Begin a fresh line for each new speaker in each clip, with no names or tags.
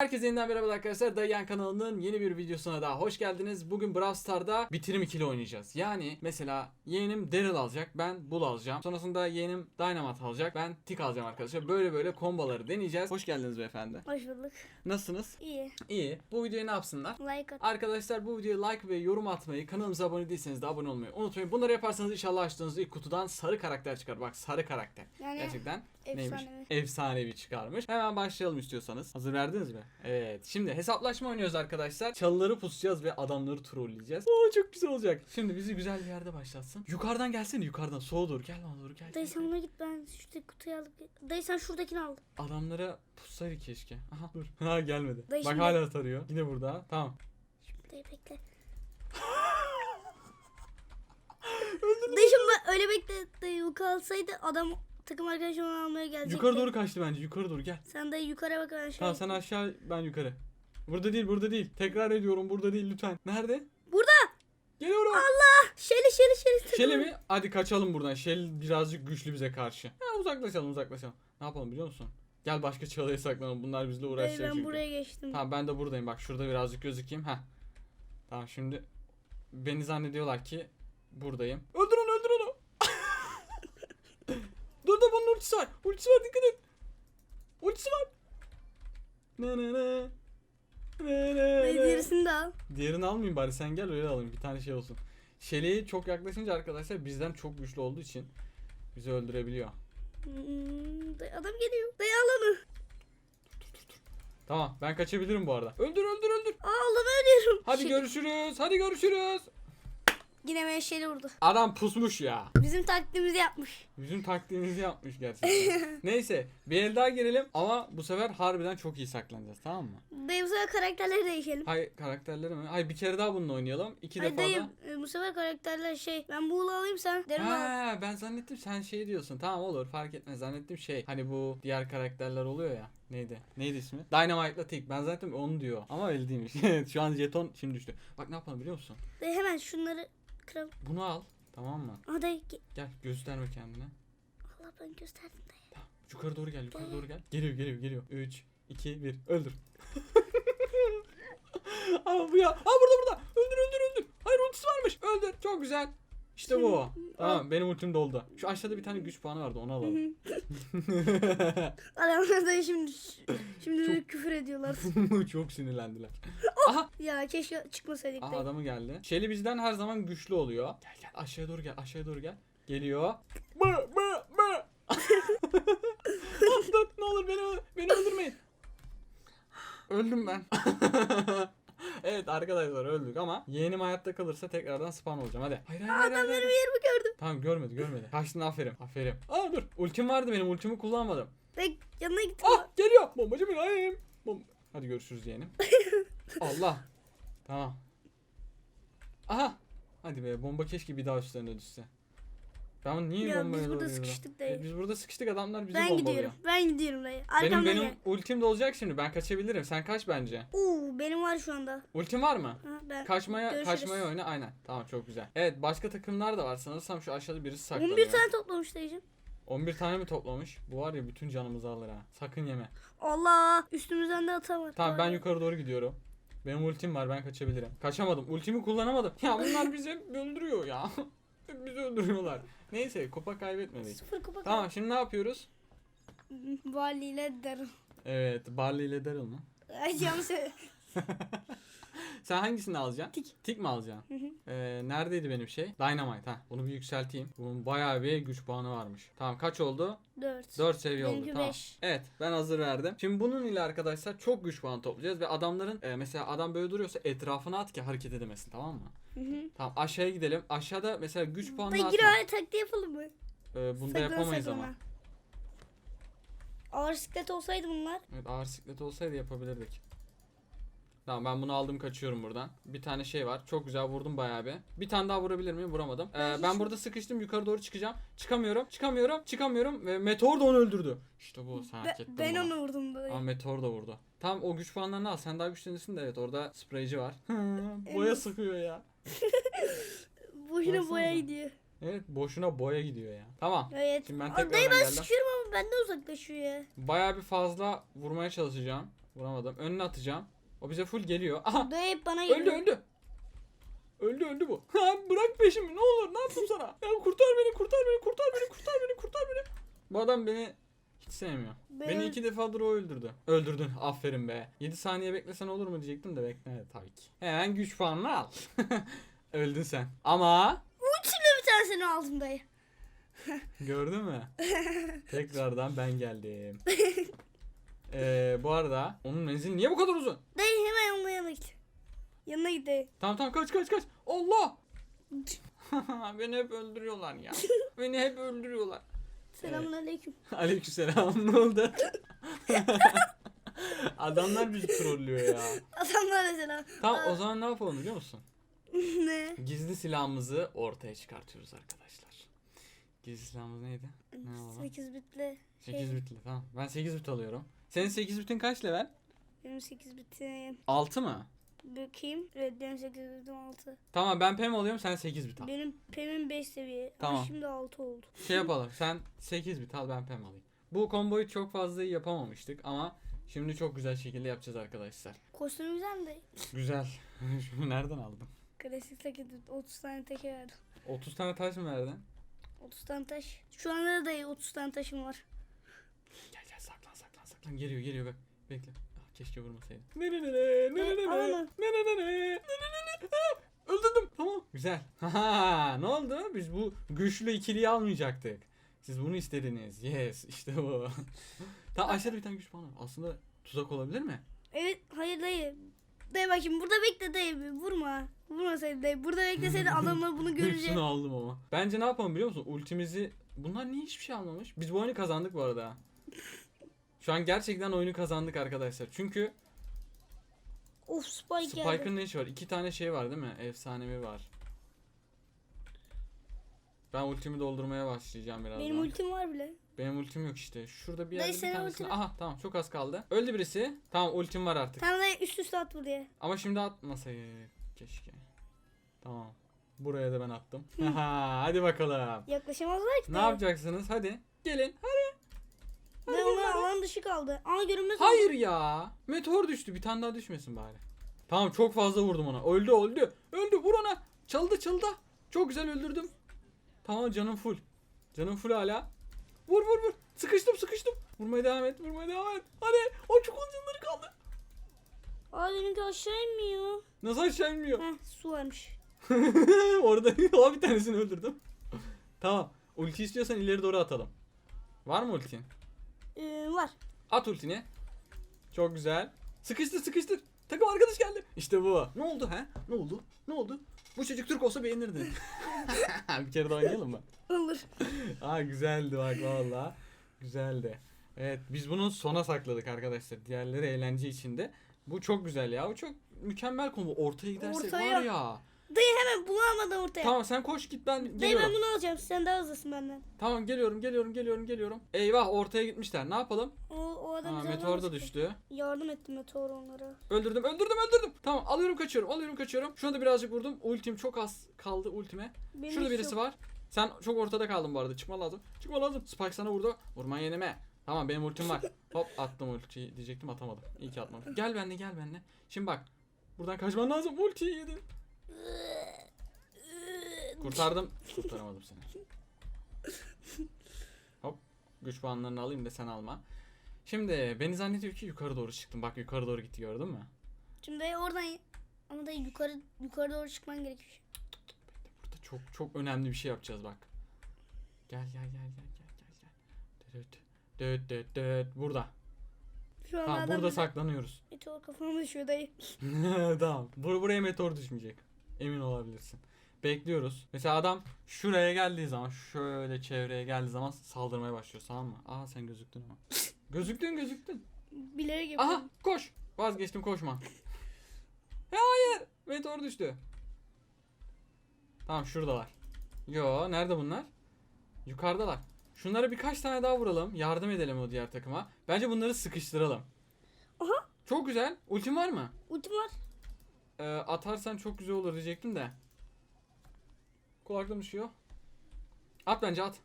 Herkese yeniden merhaba arkadaşlar. Dayan kanalının yeni bir videosuna daha hoş geldiniz. Bugün Brawl Stars'da bitirim ikili oynayacağız. Yani mesela yeğenim Daryl alacak, ben Bull alacağım. Sonrasında yeğenim Dynamite alacak, ben Tick alacağım arkadaşlar. Böyle böyle komboları deneyeceğiz. Hoş geldiniz beyefendi.
Hoş bulduk.
Nasılsınız?
İyi.
İyi. Bu videoyu ne yapsınlar?
Like at.
Arkadaşlar bu videoya like ve yorum atmayı, kanalımıza abone değilseniz de abone olmayı unutmayın. Bunları yaparsanız inşallah açtığınız ilk kutudan sarı karakter çıkar. Bak sarı karakter.
Yani
Gerçekten neymiş?
efsanevi.
Efsanevi çıkarmış. Hemen başlayalım istiyorsanız. Hazır verdiniz mi? Evet. Şimdi hesaplaşma oynuyoruz arkadaşlar. Çalıları pusacağız ve adamları trolleyeceğiz. Oo çok güzel olacak. Şimdi bizi güzel bir yerde başlatsın. Yukarıdan gelsene yukarıdan. Sola doğru gel bana doğru gel.
Dayı sen ona git ben şuradaki kutuyu alıp Dayı sen şuradakini al.
Adamlara pussaydı keşke. Aha dur. Ha gelmedi.
Dayı
Bak
şimdi-
hala tarıyor. Yine burada. Tamam.
Dayı bekle. Dayı şimdi ben öyle bekle. Dayı o kalsaydı adam takım arkadaşı onu almaya gelecekti.
Yukarı doğru kaçtı bence. Yukarı doğru gel.
Sen dayı yukarı bak şey.
Tamam sen aşağı ben yukarı. Burada değil burada değil. Tekrar ediyorum burada değil lütfen. Nerede?
Burada.
Geliyorum.
Şeli şeli şeli.
Şeli mi? Hadi kaçalım buradan. Şel birazcık güçlü bize karşı. Ha, uzaklaşalım uzaklaşalım. Ne yapalım biliyor musun? Gel başka çalıya saklanalım. Bunlar bizle
Dayı
uğraşacak
ben
çünkü.
buraya geçtim.
Tamam ben de buradayım. Bak şurada birazcık gözükeyim. Ha. Tamam şimdi beni zannediyorlar ki buradayım. Öldür onu. dur dur bunun ultisi var. Ultisi var dikkat et. Ultisi var. Ne ne ne. Ne ne ne.
diğerisini de al.
Diğerini almayayım bari sen gel öyle alayım bir tane şey olsun. Şeli'ye çok yaklaşınca arkadaşlar bizden çok güçlü olduğu için bizi öldürebiliyor.
Hmm, adam geliyor. Dayı al onu.
Tamam ben kaçabilirim bu arada. Öldür öldür öldür.
Aa Allah'ım ölüyorum.
Hadi
Şey-
görüşürüz. Hadi görüşürüz.
Yine beni şeli vurdu.
Adam pusmuş ya.
Bizim taktiğimizi yapmış.
Bizim taktiğimizi yapmış gerçekten. Neyse bir el daha girelim ama bu sefer harbiden çok iyi saklanacağız tamam mı?
Dayı bu sefer karakterleri değişelim.
Hay karakterleri mi? Hay bir kere daha bununla oynayalım. İki
Hayır
defa
dayı
da.
e, bu sefer karakterler şey ben buğulu alayım sen derim al.
Ha ben zannettim sen şey diyorsun. Tamam olur fark etmez. Zannettim şey. Hani bu diğer karakterler oluyor ya. Neydi? Neydi ismi? Dynamite'la Tick. Ben zannettim onu diyor. Ama öyle değilmiş. Şu an jeton şimdi düştü. Bak ne yapalım biliyor musun?
Dayı hemen şunları kıralım.
Bunu al. Tamam mı?
Ge-
Gel gösterme kendine.
Allah ben gösterdim dayı.
Tamam. Yukarı doğru gel. Yukarı doğru gel. Geliyor geliyor geliyor. 3 2 1 öldür. Ama bu ya. Aa burada burada. Öldür öldür öldür. Hayır ultisi varmış. Öldür. Çok güzel. İşte bu. Tamam benim ultim doldu. Şu aşağıda bir tane güç puanı vardı onu alalım.
Adamlar dayı şimdi şimdi
Çok-
de küfür ediyorlar.
Çok sinirlendiler. Aha.
ya keşke çıkmasaydık
Aha adamı geldi. Shelly bizden her zaman güçlü oluyor. Gel gel aşağıya doğru gel aşağıya doğru gel. Geliyor. Bı bı bı. Dur ne olur beni beni öldürmeyin. Öldüm ben. Evet arkadaşlar öldük ama yeğenim hayatta kalırsa tekrardan spawn olacağım hadi. Hayır hayır hayır.
Adam
hayır,
benim
hayır.
yerimi gördü.
Tamam görmedi görmedi. Kaçtın aferin aferin. Aa dur ultim vardı benim ultimi kullanmadım.
Dayı yanına gittim.
Ah geliyor. Bombacı benim. Bom Hadi görüşürüz yeğenim. Allah. Tamam. Aha. Hadi be bomba keşke bir daha üstlerine düşse. Ben niye
Ya
bombaya
biz burada sıkıştık dayı.
Evet, biz burada sıkıştık adamlar bizi
ben
bombalıyor.
gidiyorum. Ben gidiyorum dayı.
Benim
Arkamdan
benim
gel.
ultim de olacak şimdi. Ben kaçabilirim. Sen kaç bence.
Oo benim var şu anda.
Ultim var mı?
Ha, ben
Kaçmaya
Görüşürüz.
kaçmaya oyna aynen. Tamam çok güzel. Evet başka takımlar da var. Sanırsam şu aşağıda birisi saklanıyor.
11 tane toplamış dayıcım.
11 tane mi toplamış? Bu var ya bütün canımızı alır ha. Sakın yeme.
Allah üstümüzden de atamadı.
Tamam ben yukarı doğru gidiyorum. Benim ultim var ben kaçabilirim. Kaçamadım. Ultimi kullanamadım. Ya bunlar bizi öldürüyor ya. Bizi öldürüyorlar. Neyse kupa kaybetmedik.
Sıfır kupa
Tamam şimdi ne yapıyoruz?
Valiyle derim.
Evet Barley ile Daryl mı?
Ay yanlış.
Sen hangisini alacaksın?
Tik.
Tik mi alacaksın? Ee, neredeydi benim şey? Dynamite ha. Bunu bir yükselteyim. Bunun bayağı bir güç puanı varmış. Tamam kaç oldu?
4.
4 seviye oldu.
Benimki
Tamam.
beş.
Evet ben hazır verdim. Şimdi bunun ile arkadaşlar çok güç puanı toplayacağız ve adamların e, mesela adam böyle duruyorsa etrafına at ki hareket edemesin tamam mı?
Hı hı.
Tamam aşağıya gidelim. Aşağıda mesela güç puanı
Dayı
atma.
öyle taktiği yapalım mı?
Ee, bunda
Saklana
yapamayız
saklana.
ama.
Ağır siklet olsaydı bunlar.
Evet ağır siklet olsaydı yapabilirdik. Tamam ben bunu aldım kaçıyorum buradan. Bir tane şey var. Çok güzel vurdum bayağı bir. Bir tane daha vurabilir miyim? Vuramadım. Ee,
Ben
ben burada sıkıştım. Yukarı doğru çıkacağım. Çıkamıyorum. Çıkamıyorum. Çıkamıyorum. Ve Meteor da onu öldürdü. İşte bu. Sen hak ettin
ben
bunu.
onu vurdum dayı.
Ama Meteor da vurdu. Tamam o güç puanlarını al. Sen daha güçlüsün de evet orada spreyci var. Boya sıkıyor ya.
Boşuna
Baksana.
boya gidiyor.
Evet boşuna boya gidiyor ya. Tamam.
Evet.
Şimdi ben tekrardan
dayı ben
geldim.
sıkıyorum ama benden uzaklaşıyor ya.
Bayağı bir fazla vurmaya çalışacağım. Vuramadım. Önüne atacağım. O bize full geliyor. Aha
Dayı hep bana
öldü
geliyor.
öldü. Öldü öldü bu. Ha bırak peşimi ne olur ne yaptım sana? Ya kurtar beni kurtar beni kurtar beni kurtar beni kurtar beni. Bu adam beni hiç sevmiyor.
Ben
Beni iki defadır o öldürdü. Öldürdün. Aferin be. 7 saniye beklesen olur mu diyecektim de beklemedi tabii ki. Hemen güç puanını al. Öldün sen. Ama
Ultimle bir tanesini aldım dayı.
gördün mü? Tekrardan ben geldim. Ee, bu arada onun menzili niye bu kadar uzun?
Dayı hemen onun yanına git. Yanına git dayı.
Tamam tamam kaç kaç kaç. Allah! Beni hep öldürüyorlar ya. Beni hep öldürüyorlar.
Selamun aleyküm.
Aleykümselam ne oldu? Adamlar bizi trollüyor ya.
Adamlar mesela.
Tamam o zaman ne yapalım biliyor musun?
ne?
Gizli silahımızı ortaya çıkartıyoruz arkadaşlar. Gizli silahımız neydi? Ne alalım?
8 bitle.
8 bitli tamam. Ben 8 bit alıyorum. Senin 8 bitin kaç level?
Benim 8 bitim.
6 mı?
Bakayım. Evet benim 8 bitim 6.
Tamam ben PEM alıyorum sen 8 bit al.
Benim PEM'im 5 seviye.
Tamam.
Ama şimdi 6 oldu.
Şey yapalım sen 8 bit al ben PEM alayım. Bu komboyu çok fazla iyi yapamamıştık ama şimdi çok güzel şekilde yapacağız arkadaşlar.
Kostüm güzel de.
Güzel. Şunu nereden aldın?
Klasik taket 30 tane teke verdim.
30 tane taş mı verdin?
30 tane taş. Şu anda da 30 tane taşım var.
Gel gel saklan saklan saklan. Geliyor geliyor bak. Bekle. Keşke vurmasaydım. Ne ne ne ne ne ne ne ne ne ne ne ne ne ne ne Öldürdüm. Tamam. Güzel. Haha, ne oldu? Biz bu güçlü ikiliyi almayacaktık. Siz bunu istediniz. Yes işte bu. tamam aşağıda bir tane güç puanı var. Aslında tuzak olabilir mi?
Evet hayır dayı. Dayı bak şimdi burada bekle dayı vurma. Vurmasaydı dayı. Burada bekleseydi adamlar bunu görecek.
Hepsini aldım ama. Bence ne yapalım biliyor musun? Ultimizi... Bunlar niye hiçbir şey almamış? Biz bu oyunu kazandık bu arada. Şu an gerçekten oyunu kazandık arkadaşlar. Çünkü
Of Spike geldi.
Spike'ın ne işi var? İki tane şey var değil mi? Efsanevi var. Ben ultimi doldurmaya başlayacağım birazdan.
Benim ultim var bile.
Benim ultim yok işte. Şurada bir
Dayı
yerde bir
senin
tanesini...
ultini-
Aha tamam çok az kaldı. Öldü birisi. Tamam ultim var artık.
Tamam dayı üst üste at buraya.
Ama şimdi atmasaydık. Keşke. Tamam. Buraya da ben attım. Aha, hadi bakalım.
Yaklaşamazlar ki
Ne
dayı.
yapacaksınız? Hadi. Gelin.
Dayı onlar alan dışı kaldı. Ama görünmez.
Hayır ya. Meteor düştü. Bir tane daha düşmesin bari. Tamam çok fazla vurdum ona. Öldü öldü. Öldü vur ona. Çaldı çaldı. Çok güzel öldürdüm. Tamam canım full. Canım full hala. Vur vur vur. Sıkıştım sıkıştım. Vurmaya devam et. Vurmaya devam et. Hadi. O çok canları kaldı.
Aa benimki aşağı inmiyor.
Nasıl aşağı inmiyor?
Heh su varmış.
Orada o bir tanesini öldürdüm. tamam. Ulti istiyorsan ileri doğru atalım. Var mı ultin?
Var.
At ultini. Çok güzel. Sıkıştır sıkıştır. Takım arkadaş geldi. İşte bu. Ne oldu ha? Ne oldu? Ne oldu? Bu çocuk Türk olsa beğenirdin. bir kere daha oynayalım mı?
Olur.
Aa güzeldi bak valla. Güzeldi. Evet biz bunu sona sakladık arkadaşlar. Diğerleri eğlence içinde. Bu çok güzel ya. Bu çok mükemmel konu. Ortaya gidersek
Ortaya.
var ya.
Dayı hemen bulamadan ortaya.
Tamam sen koş git ben
Dayı
geliyorum.
ben bunu alacağım. Sen daha hızlısın benden.
Tamam geliyorum geliyorum geliyorum geliyorum. Eyvah ortaya gitmişler. Ne yapalım?
O, o adam bize
meteor da düştü.
Yardım ettim meteor onlara.
Öldürdüm öldürdüm öldürdüm. Tamam alıyorum kaçıyorum alıyorum kaçıyorum. Şuna da birazcık vurdum. Ultim çok az kaldı ultime.
Benim
Şurada birisi
yok.
var. Sen çok ortada kaldın bu arada. Çıkma lazım. Çıkma lazım. Spike sana vurdu. Vurman yeneme. Tamam benim ultim var. Hop attım ultiyi diyecektim atamadım. İyi ki atmadım. Gel benimle gel benimle. Şimdi bak. Buradan kaçman lazım. Ultiyi yedin. Kurtardım. Kurtaramadım seni. Hop. Güç puanlarını alayım da sen alma. Şimdi beni zannediyor ki yukarı doğru çıktım. Bak yukarı doğru gitti gördün mü?
Şimdi dayı oradan ama dayı yukarı yukarı doğru çıkman gerekiyor.
Burada çok çok önemli bir şey yapacağız bak. Gel gel gel gel gel gel gel. Düt düt düt düt. Burada.
Şu an
Tamam burada saklanıyoruz.
Meteor kafama düşüyor dayı.
tamam. Bur buraya meteor düşmeyecek. Emin olabilirsin. Bekliyoruz. Mesela adam şuraya geldiği zaman şöyle çevreye geldiği zaman saldırmaya başlıyor tamam mı? Aa sen gözüktün ama. gözüktün gözüktün.
Bilerek
Aha
yapıyorum.
koş. Vazgeçtim koşma. Ya hayır. Meteor düştü. Tamam şuradalar. Yo nerede bunlar? Yukarıdalar. Şunlara birkaç tane daha vuralım. Yardım edelim o diğer takıma. Bence bunları sıkıştıralım.
Aha.
Çok güzel. Ultim var mı?
Ultim var.
Ee, atarsan çok güzel olur diyecektim de. Kulaklığım düşüyor. At bence at.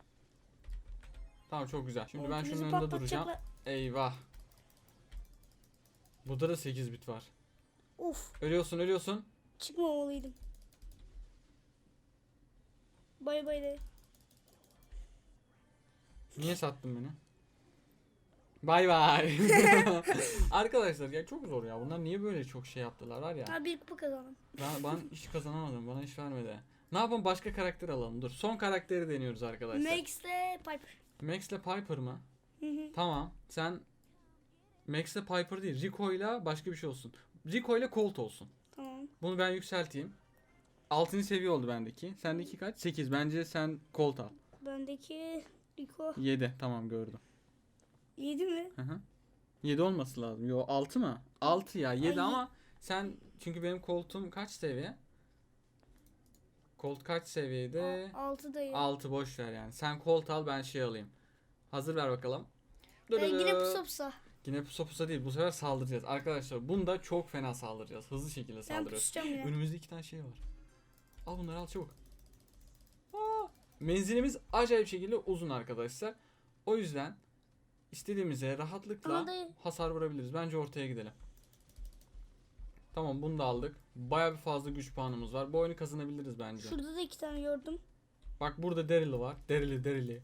Tamam çok güzel. Şimdi ben şunun önünde duracağım. Eyvah. Burada da 8 bit var.
Of
Ölüyorsun ölüyorsun.
çıkmamalıydım. Bay bay de.
Niye sattın beni? Bay bay. Arkadaşlar ya çok zor ya. Bunlar niye böyle çok şey yaptılar var ya.
Ha bir kupa kazandım.
Ben, ben hiç kazanamadım. Bana iş vermedi. Ne yapalım başka karakter alalım. Dur son karakteri deniyoruz arkadaşlar.
Max'le Piper.
Max'le Piper mı?
Hı hı.
Tamam. Sen Max'le Piper değil. Rico'yla başka bir şey olsun. Rico'yla Colt olsun.
tamam.
Bunu ben yükselteyim. 6. seviye oldu bendeki. Sendeki kaç? 8. Bence sen Colt al.
Bendeki Rico
7. Tamam gördüm.
7 mi?
Hı hı. 7 olması lazım. Yo 6 mı? 6 ya 7
Ay.
ama sen çünkü benim koltuğum kaç seviye? Colt kaç seviyede?
6 dayı.
6 boş ver yani. Sen Colt al ben şey alayım. Hazır ver bakalım.
Ee, yine
Dırırı.
pusa pusa.
Yine pusa pusa değil. Bu sefer saldıracağız. Arkadaşlar bunda çok fena saldıracağız. Hızlı şekilde
Ben
saldırıyoruz.
pusacağım yine.
Önümüzde iki tane şey var. Al bunları al çabuk. Aa, menzilimiz acayip şekilde uzun arkadaşlar. O yüzden istediğimize rahatlıkla
Ama dayı-
hasar vurabiliriz. Bence ortaya gidelim. Tamam bunu da aldık. Baya bir fazla güç puanımız var. Bu oyunu kazanabiliriz bence.
Şurada da iki tane gördüm.
Bak burada Daryl'ı var. Daryl'i Daryl'i.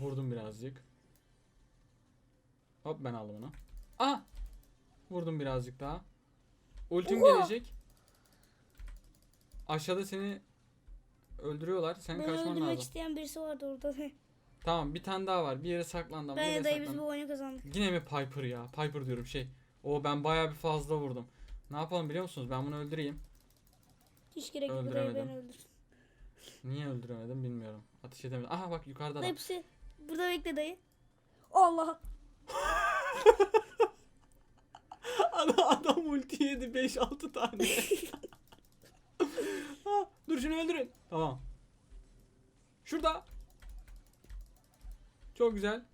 Vurdum birazcık. Hop ben aldım onu. Ah! Vurdum birazcık daha. Ultim
Oha!
gelecek. Aşağıda seni öldürüyorlar. Sen
Beni
kaçman
öldürmek
lazım.
isteyen birisi vardı orada.
Tamam bir tane daha var. Bir yere saklandım.
ben ya dayı biz bu oyunu kazandık.
Yine mi Piper ya? Piper diyorum şey. O ben bayağı bir fazla vurdum. Ne yapalım biliyor musunuz? Ben bunu öldüreyim.
Hiç gerek yok. Dayı beni öldürsün.
Niye öldüremedim bilmiyorum. Ateş edemedim. Aha bak yukarıda da.
Dayı hepsi burada bekle dayı. Allah.
Adam, adam ulti yedi 5-6 tane. ha, dur şunu öldürün. Tamam. Şurada. Çok güzel.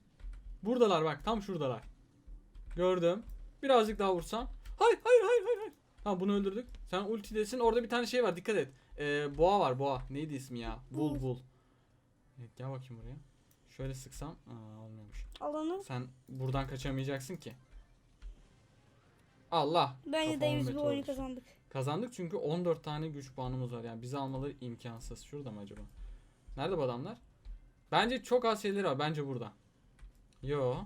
Buradalar bak tam şuradalar. Gördüm. Birazcık daha vursam. Hayır hayır hayır hayır. hayır. Tamam bunu öldürdük. Sen ultidesin. Orada bir tane şey var dikkat et. Ee, boğa var boğa. Neydi ismi ya? Bul
Bul.
Evet gel bakayım buraya. Şöyle sıksam. Aa, olmuyormuş.
Alanı.
Sen buradan kaçamayacaksın ki. Allah.
Bence biz bu
meteor
oyunu kazandık.
Kazandık çünkü 14 tane güç puanımız var. Yani bizi almaları imkansız. Şurada mı acaba? Nerede bu adamlar? Bence çok az şeyleri var. Bence burada. Yo.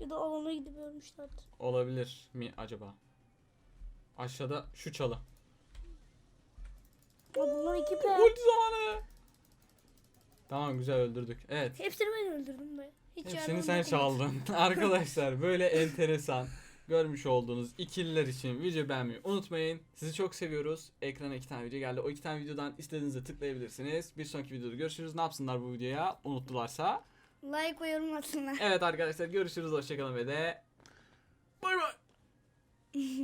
Ya da alana gidip ölmüşlerdir.
Olabilir mi acaba? Aşağıda şu çalı.
Aa, bunlar iki pe.
Ulti zamanı. Tamam güzel öldürdük. Evet.
Hepsini ben öldürdüm be. Hiç
Hepsini
yardım
sen çaldın. Arkadaşlar böyle enteresan görmüş olduğunuz ikililer için video beğenmeyi unutmayın. Sizi çok seviyoruz. Ekrana iki tane video geldi. O iki tane videodan istediğinizde tıklayabilirsiniz. Bir sonraki videoda görüşürüz. Ne yapsınlar bu videoya? Unuttularsa.
Like ve yorum atsınlar.
Evet arkadaşlar görüşürüz. Hoşçakalın ve de bay bay.